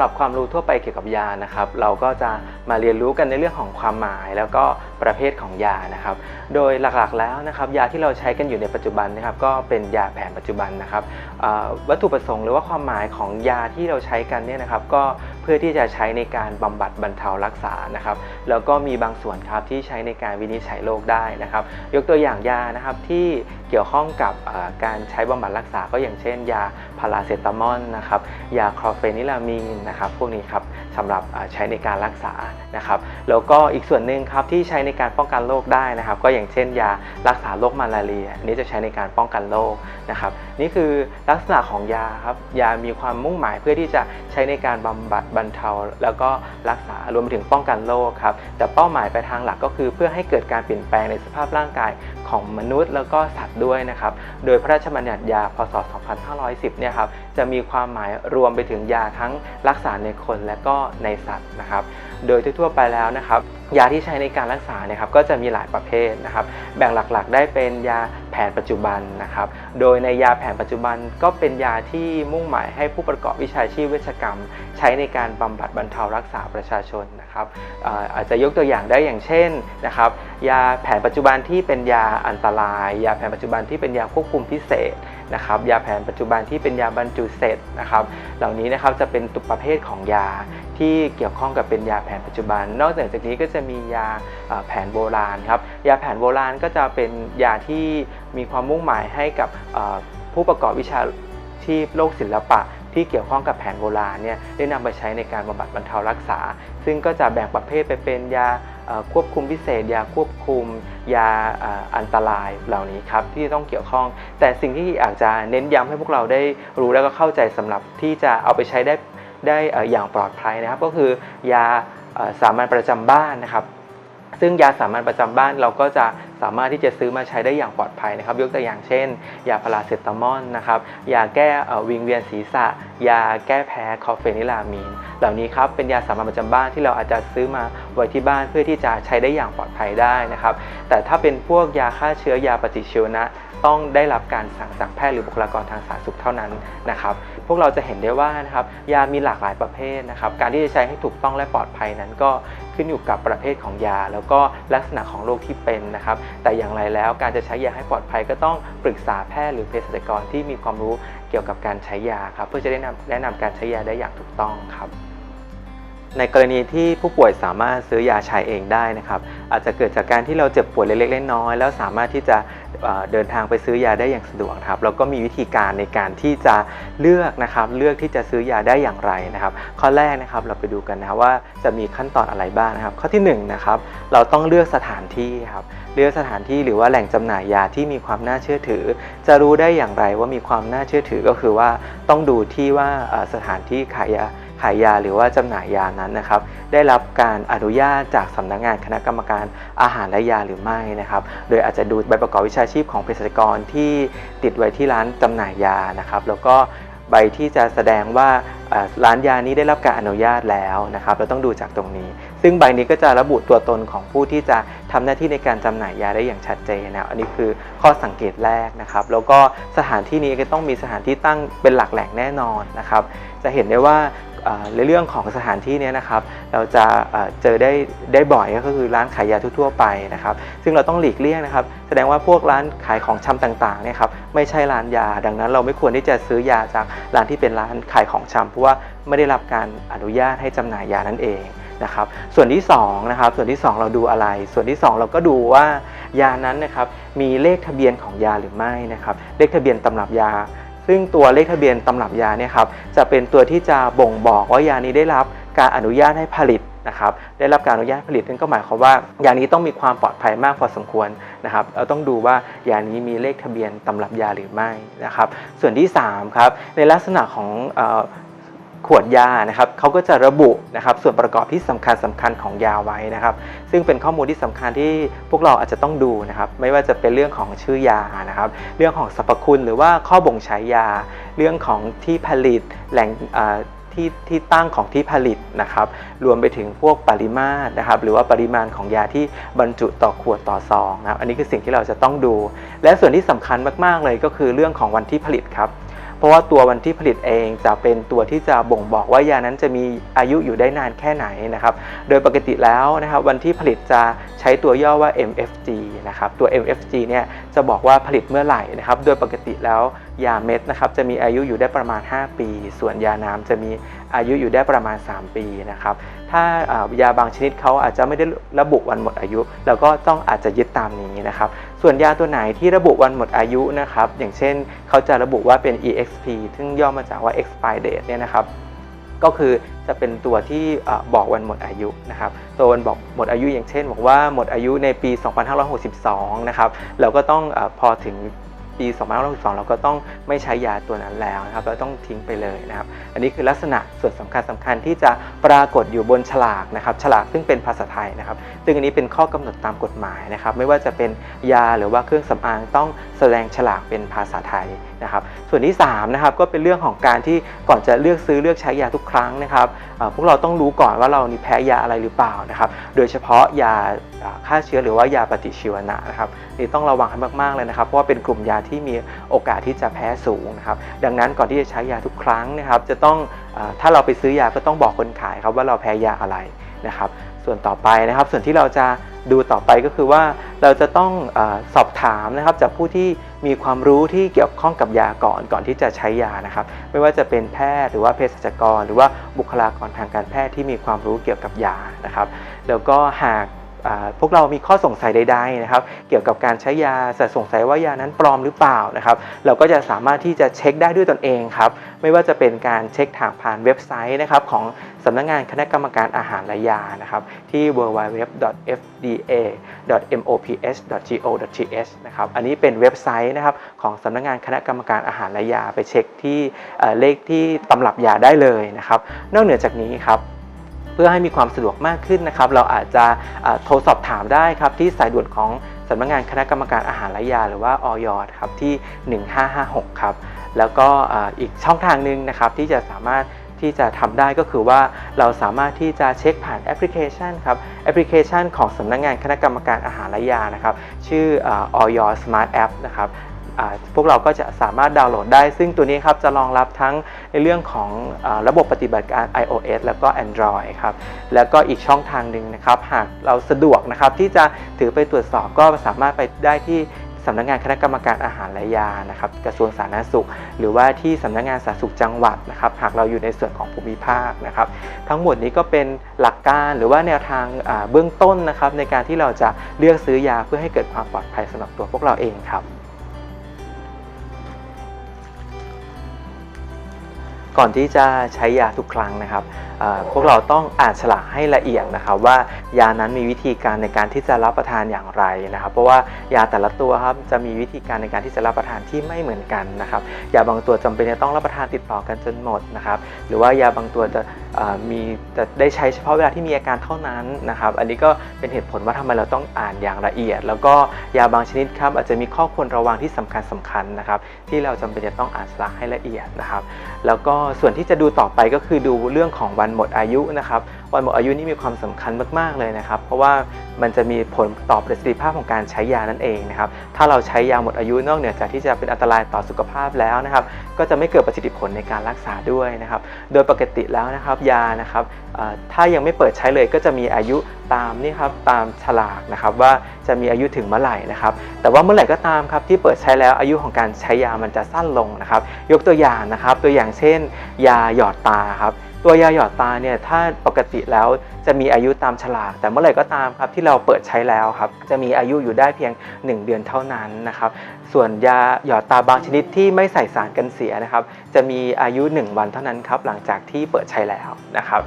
สำหรับความรู้ทั่วไปเกี่ยวกับยานะครับ เราก็จะมาเรียนรู้กันในเรื่องของความหมาย แล้วก็ประเภทของยานะครับ โดยหลักๆแล้วนะครับ ยาที่เราใช้กันอยู่ในปัจจุบันนะครับ ก็เป็นยาแผนปัจจุบันนะครับวัตถุประสงค์หรือว่าความหมายของยาที่เราใช้กันเนี่ยนะครับ ก็เพื่อที่จะใช้ในการบำบัดบรรเทารักษานะครับ แล้วก็มีบางส่วนครับที่ใช้ในการวินิจฉัยโรคได้นะครับ ยกตัวอย่างยานะครับที่เกี่ยวข้องกับการใช้บำบัดรักษาก็อย่างเช่น ยาพาราเซตามอลนะครับยาคลอเฟนิลามีนนะครับพวกนี้ครับสำหรับใช้ในการรักษานะครับ แล้วก็อีกส่วนหนึ่งครับที่ใช้ในการป้องกันโรคได้นะครับ ก็อย่างเช่น ยารักษาโรคมาลาเรียอันนี้จะใช้ในการป้องกันโรคนะครับ นี่คือลักษณะของยาครับยามีความมุ่งหมายเพื่อที่จะใช้ในการบำบัดบรรเทา แล้วก็รักษารวมไปถึงป้องกันโรคครับแต่เป้าหมายไปทางหลักก็คือเพื่อให้เกิดการเปลี่ยนแปลงในสภาพร่างกายของมนุษย์ แล้วก็สัตว์ด้วยนะครับโดยพระราชบัญญัติยาพศ 2510 เนี่ยครับจะมีความหมายรวมไปถึงยาทั้งรักษาในคนและก็ในสัตว์นะครับโดยทั่วไปแล้วนะครับยาที่ใช้ในการรักษาเนี่ยครับก็จะมีหลายประเภทนะครับแบ่งหลักๆ ได้เป็นยา แผนปัจจุบันนะครับ โดยในยาแผนปัจจุบันก็เป็นยาที่มุ่งหมายให้ผู้ประกอบวิชาชีพเวชกรรม ใช้ในการบำบัดบรรเทารักษาประชาชนนะครับอาจจะยกตัวอย่างได้อย่างเช่นนะครับยาแผนปัจจุบันที่เป็นยาอันตราย ยาแผนปัจจุบันที่เป็นยาควบคุมพิเศษ นะครับยาแผนปัจจุบันที่เป็นยาบรรจุเสร็จนะครับ เหล่านี้นะครับจะเป็นตุประเภทของยาที่เกี่ยวข้องกับเป็นยาแผนปัจจุบัน นอกจากนี้ก็จะมียาแผนโบราณครับยาแผนโบราณก็จะเป็นยาที่มีความมุ่งหมายให้กับผู้ประกอบวิชาชีพโลกศิลปะที่เกี่ยวข้องกับแผนโบราณเนี่ยได้นำไปใช้ในการบำบัดบรรเทารักษา ซึ่งก็จะแบ่งประเภทไปเป็นยา ควบคุมพิเศษ ยาควบคุม ยาอันตรายเหล่านี้ครับที่ต้องเกี่ยวข้อง แต่สิ่งที่อยากจะเน้นย้ำให้พวกเราได้รู้แล้วก็เข้าใจสำหรับที่จะเอาไปใช้ได้ได้อย่างปลอดภัยนะครับ ก็คือยาสามัญประจำบ้านนะครับ ซึ่งยาสามัญประจำบ้านเราก็จะสามารถที่จะซื้อมาใช้ได้อย่างปลอดภัยนะครับ ยกตัวอย่างเช่น ยาพาราเซตามอลนะครับ ยาแก้วิงเวียนศีรษะ ยาแก้แพ้คอเฟนิลามีน เหล่านี้ครับเป็นยาสามัญประจำบ้านที่เราอาจจะซื้อมาไว้ที่บ้านเพื่อที่จะใช้ได้อย่างปลอดภัยได้นะครับ แต่ถ้าเป็นพวกยาฆ่าเชื้อยาปฏิชีวนะ ต้องได้รับการสั่งจากแพทย์หรือบุคลากรทางสาธารณสุขเท่านั้นนะครับ วกเราจะเห็นได้ว่านะครับยามีหลากหลายประเภทนะครับการที่จะใช้ให้ถูกต้องและปลอดภัยนั้นก็ขึ้นอยู่กับประเภทของยา แล้วก็ลักษณะของโรคที่เป็นนะครับแต่อย่างไรแล้วการจะใช้ยาให้ปลอดภัยก็ต้องปรึกษาแพทย์หรือเภสัชกรที่มีความรู้เกี่ยวกับการใช้ยาครับเพื่อจะได้นำแนะนำการใช้ยาได้อย่างถูกต้องครับในกรณีที่ผู้ป่วยสามารถซื้อยาใช้เองได้นะครับอาจจะเกิดจากการที่เราเจ็บป่วยเล็กๆน้อยๆแล้วสามารถที่จะ เดินทางไปซื้อยาได้อย่างสะดวกครับแล้วก็มีวิธีการในการที่จะเลือกนะครับเลือกที่จะซื้อยาได้อย่างไรนะครับ ข้อแรกนะครับเราไปดูกันนะครับว่าจะมีขั้นตอนอะไรบ้างนะครับ ข้อที่หนึ่งนะครับเราต้องเลือกสถานที่ครับเลือกสถานที่หรือว่าแหล่งจำหน่ายยาที่มีความน่าเชื่อถือ จะรู้ได้อย่างไรว่ามีความน่าเชื่อถือก็คือว่าต้องดูที่ว่าสถานที่ขายยา ขายยาหรือว่าจำหน่ายยานั้นนะครับ ได้รับการอนุญาตจากสำนักงานคณะกรรมการอาหารและยาหรือไม่นะครับ โดยอาจจะดูใบประกอบวิชาชีพของเภสัชกรที่ติดไว้ที่ร้านจำหน่ายยานะครับ แล้วก็ใบที่จะแสดงว่าร้านยานี้ได้รับการอนุญาตแล้วนะครับ เราต้องดูจากตรงนี้ ซึ่งใบนี้ก็จะระบุตัวตนของผู้ที่จะทำหน้าที่ในการจำหน่ายยาได้อย่างชัดเจนนะครับอันนี้คือข้อสังเกตแรกนะครับ แล้วก็สถานที่นี้ก็ต้องมีสถานที่ตั้งเป็นหลักแหล่งแน่นอนนะครับ จะเห็นได้ว่าในเรื่องของสถานที่นี้นะครับเราจะเจอได้ได้บ่อยก็คือร้านขายยาทั่วๆไปนะครับ ซึ่งเราต้องหลีกเลี่ยงนะครับ แสดงว่าพวกร้านขายของชำต่างๆเนี่ยครับไม่ใช่ร้านยา ดังนั้นเราไม่ควรที่จะซื้อยาจากร้านที่เป็นร้านขายของชำเพราะว่าไม่ได้รับการอนุญาตให้จำหน่ายยานั่นเอง นะครับ ส่วนที่สองนะครับ ส่วนที่สองเราดูอะไร ส่วนที่สองเราก็ดูว่ายานั้นนะครับมีเลขทะเบียนของยาหรือไม่นะครับ เลขทะเบียนตำรับยา ซึ่งตัวเลขทะเบียนตำรับยาเนี่ยครับจะเป็นตัวที่จะบ่งบอกว่ายานี้ได้รับการอนุญาตให้ผลิตนะครับได้รับการอนุญาตผลิตนั่นก็หมายความว่ายานี้ต้องมีความปลอดภัยมากพอสมควรนะครับ เราต้องดูว่ายานี้มีเลขทะเบียนตำรับยาหรือไม่นะครับ ส่วนที่3ครับในลักษณะของ ขวดยานะครับเขาก็จะระบุนะครับส่วนประกอบที่สำคัญสำคัญของยาไว้นะครับ ซึ่งเป็นข้อมูลที่สำคัญที่พวกเราอาจจะต้องดูนะครับ ไม่ว่าจะเป็นเรื่องของชื่อยานะครับ เรื่องของสรรพคุณหรือว่าข้อบ่งใช้ยา เรื่องของที่ผลิตแหล่งที่ที่ตั้งของที่ผลิตนะครับ รวมไปถึงพวกปริมาตรนะครับ หรือว่าปริมาณของยาที่บรรจุต่อขวดต่อซองนะครับ อันนี้คือสิ่งที่เราจะต้องดู และส่วนที่สำคัญมาก ๆ เลยก็คือเรื่องของวันที่ผลิตครับ เพราะว่าตัววันที่ผลิตเองจะเป็นตัวที่จะบ่งบอกว่ายานั้นจะมีอายุอยู่ได้นานแค่ไหนนะครับ โดยปกติแล้วนะครับวันที่ผลิตจะใช้ตัวย่อว่า MFG นะครับตัว MFG เนี่ยจะบอกว่าผลิตเมื่อไหร่นะครับ โดยปกติแล้วยาเม็ดนะครับจะมีอายุอยู่ได้ประมาณ 5 ปี ส่วนยาน้ำจะมีอายุอยู่ได้ประมาณ 3 ปีนะครับ ถ้าายาบางชนิดเขาอาจจะไม่ได้ระบุวันหมดอายุเราก็ต้องอาจจะยึดตามนี้นะครับ ส่วนยาตัวไหนที่ระบุวันหมดอายุนะครับ อย่างเช่นเขาจะระบุว่าเป็น EXP ซึ่งย่อมาจากว่า expire date เนี่ยนะครับ ก็คือจะเป็นตัวที่บอกวันหมดอายุนะครับ ตัววันบอกหมดอายุอย่างเช่น บอกว่าหมดอายุในปี 2562 นะครับ เราก็ต้องอพอถึง ปี2562 เราก็ต้องไม่ใช้ยาตัวนั้นแล้วนะครับเราต้องทิ้งไปเลยนะครับ อันนี้คือลักษณะส่วนสำคัญสำคัญที่จะปรากฏอยู่บนฉลากนะครับ ฉลากซึ่งเป็นภาษาไทยนะครับ ซึ่งอันนี้เป็นข้อกำหนดตามกฎหมายนะครับ ไม่ว่าจะเป็นยาหรือว่าเครื่องสำอางต้องแสดงฉลากเป็นภาษาไทย นะครับส่วนที่3นะครับก็เป็นเรื่องของการที่ก่อนจะเลือกซื้อเลือกใช้ยาทุกครั้งนะครับพวกเราต้องรู้ก่อนว่าเรานี่แพ้ยาอะไรหรือเปล่านะครับโดยเฉพาะยาฆ่าเชื้อหรือว่ายาปฏิชีวนะนะครับนี่ต้องระวังให้มากๆเลยนะครับเพราะว่าเป็นกลุ่มยาที่มีโอกาสที่จะแพ้สูงนะครับดังนั้นก่อนที่จะใช้ยาทุกครั้งนะครับจะต้องถ้าเราไปซื้อยาก็ต้องบอกคนขายครับว่าเราแพ้ยาอะไรนะครับ ส่วนต่อไปนะครับ ส่วนที่เราจะดูต่อไปก็คือว่าเราจะต้องอสอบถามนะครับจากผู้ที่มีความรู้ที่เกี่ยวข้องกับยาก่อนก่อนที่จะใช้ยานะครับ ไม่ว่าจะเป็นแพทย์หรือว่าเภสัชกร หรือว่าบุคลากรทางการแพทย์ที่มีความรู้เกี่ยวกับยานะครับ แล้วก็หากอ่า พวกเรามีข้อสงสัยใดๆนะครับ เกี่ยวกับการใช้ยาแต่สงสัยว่ายานั้นปลอมหรือเปล่านะครับ เราก็จะสามารถที่จะเช็คได้ด้วยตนเองครับ ไม่ว่าจะเป็นการเช็คทางผ่านเว็บไซต์นะครับของสำนักงานคณะกรรมการอาหารและยานะครับที่ www.fda.mops.go.th นะครับ อันนี้เป็นเว็บไซต์นะครับของสำนักงานคณะกรรมการอาหารและยาไปเช็คที่เเลขที่ตำรับยาได้เลยนะครับ นอกเหนือจากนี้ครับ พื่อให้มีความสะดวกมากขึ้นนะครับ เราอาจจะโทรสอบถามได้ครับที่สายด่วนของสำนักงานคณะกรรมการอาหารและยาหรือว่าออยครับที่ 1556 ครับ แล้วก็อีกช่องทางหนึ่งนะครับที่จะสามารถที่จะทำได้ก็คือว่าเราสามารถที่จะเช็คผ่านแอปพลิเคชันครับแอปพลิเคชันของสำนักงานคณะกรรมการอาหารและยานะครับ ชื่อออยสมาร์ทแอปนะครับ พวกเราก็จะสามารถดาวน์โหลดได้ ซึ่งตัวนี้ครับจะรองรับทั้งในเรื่องของอระบบปฏิบัติการ iOS แล้วก็ Android ครับ แล้วก็อีกช่องทางหนึ่งนะครับ หากเราสะดวกนะครับที่จะถือไปตรวจสอบก็สามารถไปได้ที่สำนักงานคณะกรรมการอาหารและยานะครับกระทรวงสาธารณสุข หรือว่าที่สำนักงานสาธารณสุขจังหวัดนะครับหากเราอยู่ในส่วนของภูมิภาคนะครับ ทั้งหมดนี้ก็เป็นหลักการหรือว่าแนวทางเบื้องต้นนะครับในการที่เราจะเลือกซื้อยาเพื่อให้เกิดความปลอดภัยสำหรับตัวพวกเราเองครับ ก่อนที่จะใช้ยาทุกครั้งนะครับ พวกเราต้องอ่านฉลากให้ละเอียดนะครับว่ายานั้นมีวิธีการในการที่จะรับประทานอย่างไรนะครับ เพราะว่ายาแต่ละตัวครับจะมีวิธีการในการที่จะรับประทานที่ไม่เหมือนกันนะครับยาบางตัวจำเป็นจะต้องรับประทานติดต่อกันจนหมดนะครับหรือว่ายาบางตัวจะมีจะได้ใช้เฉพาะเวลาที่มีอาการเท่านั้นนะครับอันนี้ก็เป็นเหตุผลว่าทำไมเราต้องอ่านอย่างละเอียด แล้วก็ยาบางชนิดครับอาจจะมีข้อควรระวังที่สำคัญสำคัญนะครับที่เราจำเป็นจะต้องอ่านฉลากให้ละเอียดนะครับแล้วก็ส่วนที่จะดูต่อไปก็คือดูเรื่องของวันหมดอายุนะครับวันหมดอายุนี่มีความสำคัญมากๆเลยนะครับ เพราะว่ามันจะมีผลต่อประสิทธิภาพของการใช้ยานั่นเองนะครับถ้าเราใช้ยาหมดอายุนอกเหนือจากที่จะเป็นอันตรายต่อสุขภาพแล้วนะครับ ก็จะไม่เกิดประสิทธิผลในการรักษาด้วยนะครับ โดยปกติแล้วนะครับยานะครับถ้ายังไม่เปิดใช้เลยก็จะมีอายุตามนี่ครับตามฉลากนะครับว่าจะมีอายุถึงเมื่อไหร่นะครับ แต่ว่าเมื่อไหร่ก็ตามครับที่เปิดใช้แล้วอายุของการใช้ยามันจะสั้นลงนะครับ ยกตัวอย่างนะครับ ตัวอย่างเช่น ยาหยอดตาครับ ตัวยาหยอดตาเนี่ยถ้าปกติแล้วจะมีอายุตามฉลาก แต่เมื่อไหร่ก็ตามครับที่เราเปิดใช้แล้วครับจะมีอายุอยู่ได้เพียง 1 เดือนเท่านั้นนะครับส่วนยาหยอดตาบางชนิดที่ไม่ใส่สารกันเสียนะครับจะมีอายุ 1 วันเท่านั้นครับหลังจากที่เปิดใช้แล้วนะครับ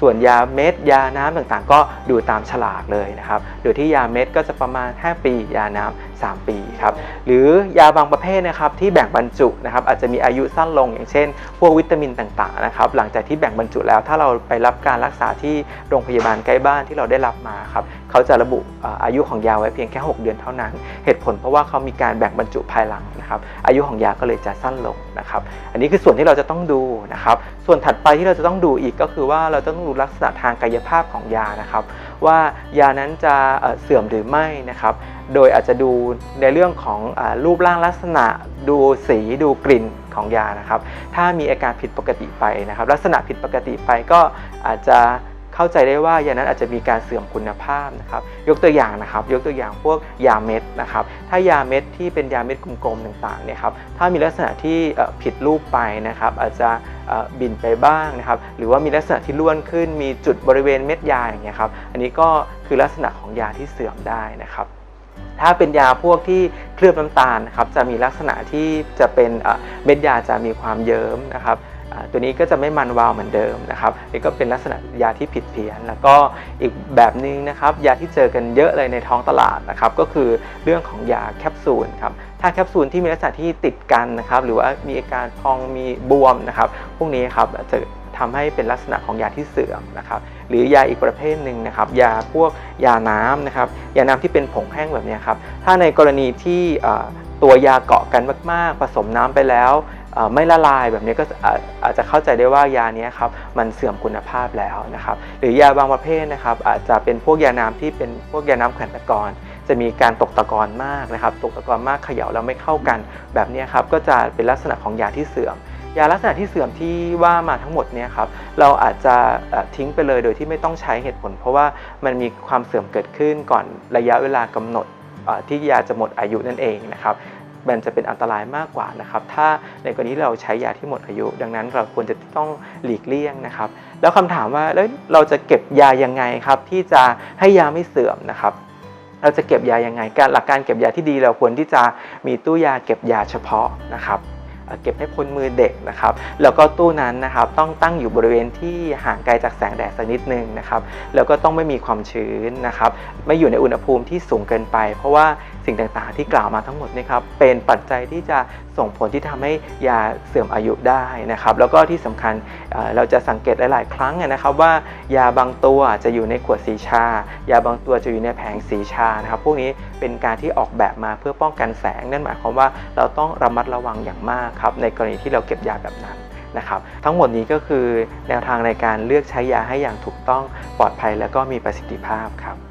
ส่วนยาเม็ดยาน้ำต่างๆ ก็ดูตามฉลากเลยนะครับโดยที่ยาเม็ดก็จะประมาณ 5 ปี ยาน้ำ 3 ปีครับหรือยาบางประเภทนะครับที่แบ่งบรรจุนะครับอาจจะมีอายุสั้นลงอย่างเช่น พวกวิตามินต่างๆนะครับหลังจากที่แบ่งบรรจุแล้วถ้าเราไปรับการรักษาที่โรงพยาบาลใกล้บ้านที่เราได้รับมาครับเขาจะระบุอายุของยาไว้เพียงแค่ 6 เดือนเท่านั้น เหตุผลเพราะว่าเขามีการแบ่งบรรจุภายหลังนะครับอายุของยาก็เลยจะสั้นลงนะครับอันนี้คือส่วนที่เราจะต้องดูนะครับส่วนถัดไปที่เราจะต้องดูอีกก็คือว่าเราต้องดูลักษณะทางกายภาพของยานะครับ ว่ายานั้นจะเสื่อมหรือไม่นะครับ โดยอาจจะดูในเรื่องของรูปร่างลักษณะ ดูสีดูกลิ่นของยานะครับ ถ้ามีอาการผิดปกติไปนะครับ ลักษณะผิดปกติไปก็อาจจะ เข้าใจได้ว่ายานั้นอาจจะมีการเสื่อมคุณภาพนะครับยกตัวอย่างนะครับ ยกตัวอย่างพวกยาเม็ดนะครับถ้ายาเม็ดที่เป็นยาเม็ดกลมๆต่างๆเนี่ยครับถ้ามีลักษณะที่ผิดรูปไปนะครับอาจจะบินไปบ้างนะครับหรือว่ามีลักษณะที่ล้วนขึ้น มีจุดบริเวณเม็ดยาอย่างเงี้ยครับอันนี้ก็คือลักษณะของยาที่เสื่อมได้นะครับถ้าเป็นยาพวกที่เคลือบน้ำตาลนะครับจะมีลักษณะที่จะเป็นเม็ดยาจะมีความเยิ้มนะครับ ตัวนี้ก็จะไม่มันวาวเหมือนเดิมนะครับนี่ก็เป็นลักษณะยาที่ผิดเพี้ยน แล้วก็อีกแบบหนึ่งนะครับยาที่เจอกันเยอะเลยในท้องตลาดนะครับก็คือเรื่องของยาแคปซูลครับถ้าแคปซูลที่มีลักษณะที่ติดกันนะครับหรือว่ามีอาการพองมีบวมนะครับพวกนี้ครับจะทำให้เป็นลักษณะของยาที่เสื่อมนะครับหรือยาอีกประเภทหนึ่งนะครับยาพวกยาน้ำนะครับยาน้ำที่เป็นผงแห้งแบบนี้ครับถ้าในกรณีที่ ตัวยาเกาะกันมาก ๆ ผสมน้ำไปแล้วไม่ละลายแบบนี้ก็อาจจะเข้าใจได้ว่ายาเนี้ยครับมันเสื่อมคุณภาพแล้วนะครับหรือยาบางประเภทนะครับอาจจะเป็นพวกยาน้ำที่เป็นพวกยาน้ำแขวนตะกอนจะมีการตกตะกอนมากนะครับ ตกตะกอนมากเขย่าแล้วไม่เข้ากัน แบบนี้ครับก็จะเป็นลักษณะของยาที่เสื่อม ยาลักษณะที่เสื่อมที่ว่ามาทั้งหมดเนี่ยครับเราอาจจะทิ้งไปเลยโดยที่ไม่ต้องใช้เหตุผล เพราะว่ามันมีความเสื่อมเกิดขึ้นก่อนระยะเวลากำหนด ที่ยาจะหมดอายุนั่นเองนะครับมันจะเป็นอันตรายมากกว่านะครับถ้าในกรณีเราใช้ยาที่หมดอายุ ดังนั้นเราควรจะต้องหลีกเลี่ยงนะครับ แล้วคำถามว่าแล้วเราจะเก็บยายังไงครับที่จะให้ยาไม่เสื่อมนะครับ เราจะเก็บยายังไง การหลักการเก็บยาที่ดีเราควรที่จะมีตู้ยาเก็บยาเฉพาะนะครับ เก็บให้พ้นมือเด็กนะครับ แล้วก็ตู้นั้นนะครับต้องตั้งอยู่บริเวณที่ห่างไกลจากแสงแดดสักนิดนึงนะครับ แล้วก็ต้องไม่มีความชื้นนะครับ ไม่อยู่ในอุณหภูมิที่สูงเกินไป เพราะว่า สิ่งต่างๆ ที่กล่าวมาทั้งหมดนะครับเป็นปัจจัยที่จะส่งผลที่ทำให้ยาเสื่อมอายุได้นะครับแล้วก็ที่สำคัญเอ่อเราจะสังเกตหลาย ๆ ครั้งนะครับว่ายาบางตัวจะอยู่ในขวดสีชา ยาบางตัวจะอยู่ในแผงสีชานะครับพวกนี้เป็นการที่ออกแบบมาเพื่อป้องกันแสง นั่นหมายความว่าเราต้องระมัดระวังอย่างมากครับในกรณีที่เราเก็บยาแบบนั้นนะครับทั้งหมดนี้ก็คือแนวทางในการเลือกใช้ยาให้อย่างถูกต้องปลอดภัยและก็มีประสิทธิภาพครับ